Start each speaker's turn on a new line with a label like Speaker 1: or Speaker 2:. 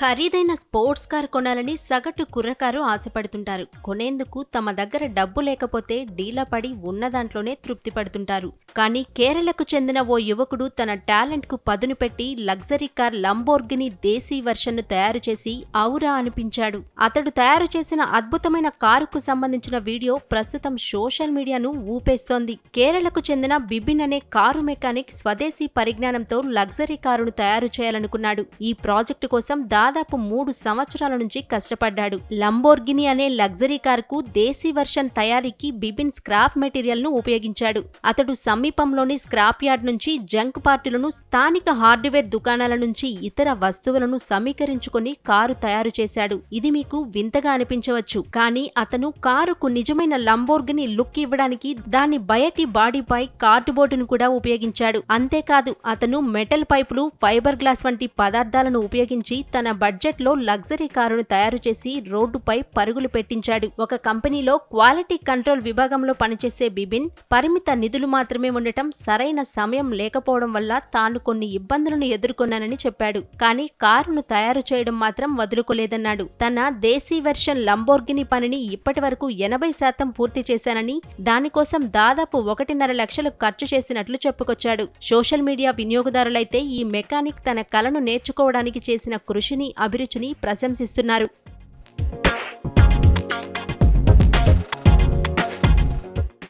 Speaker 1: ఖరీదైన sports car కొనాలని సగటు కుర్రకారు ఆశపడుతుంటారు. కొనేందుకు తమ దగ్గర డబ్బు లేకపోతే డీలా పడి ఉన్న దాంట్లోనే తృప్తి పడుతుంటారు. కానీ కేరళకు చెందిన ఓ యువకుడు తన టాలెంట్కు పదును పెట్టి లగ్జరీ కార్ లంబోర్గిని దేశీ వెర్షన్ను తయారు చేసి ఔరా అనిపించాడు. అతడు తయారు చేసిన అద్భుతమైన కారుకు సంబంధించిన వీడియో ప్రస్తుతం సోషల్ మీడియాను ఊపేస్తోంది. కేరళకు చెందిన బిబిన్ అనే కారు మెకానిక్ స్వదేశీ పరిజ్ఞానంతో లగ్జరీ కారును తయారు చేయాలనుకున్నాడు. ఈ ప్రాజెక్టు కోసం దాదాపు మూడు సంవత్సరాల నుంచి కష్టపడ్డాడు. లంబోర్గిని అనే లగ్జరీ కారుకు దేశీ వర్షన్ తయారీకి బిబిన్ స్క్రాప్ మెటీరియల్ను ఉపయోగించాడు. అతడు సమీపంలోని స్క్రాప్ యార్డ్ నుంచి జంక్ పార్టీలను స్థానిక హార్డ్వేర్ దుకాణాల నుంచి ఇతర వస్తువులను సమీకరించుకొని కారు తయారు చేశాడు. ఇది మీకు వింతగా అనిపించవచ్చు కానీ అతను కారుకు నిజమైన లంబోర్గిని లుక్ ఇవ్వడానికి దాని బయటి బాడీపై కార్డుబోర్డును కూడా ఉపయోగించాడు. అంతేకాదు అతను మెటల్ పైపులు ఫైబర్ గ్లాస్ వంటి పదార్థాలను ఉపయోగించి తన బడ్జెట్లో లగ్జరీ కారును తయారు చేసి రోడ్డుపై పరుగులు పెట్టించాడు. ఒక కంపెనీలో క్వాలిటీ కంట్రోల్ విభాగంలో పనిచేసే బిబిన్ పరిమిత నిధులు మాత్రమే ఉండటం సరైన సమయం లేకపోవడం వల్ల తాను కొన్ని ఇబ్బందులను ఎదుర్కొన్నానని చెప్పాడు. కానీ కారును తయారు చేయడం మాత్రం వదులుకోలేదన్నాడు. తన దేశీ వెర్షన్ లంబోర్గిని పనిని ఇప్పటి వరకు ఎనభై శాతం పూర్తి చేశానని దానికోసం దాదాపు ఒకటిన్నర లక్షలు ఖర్చు చేసినట్లు చెప్పుకొచ్చాడు. సోషల్ మీడియా వినియోగదారులైతే ఈ మెకానిక్ తన కలను నేర్చుకోవడానికి చేసిన కృషిని అభిరుచిని ప్రశంసిస్తున్నారు.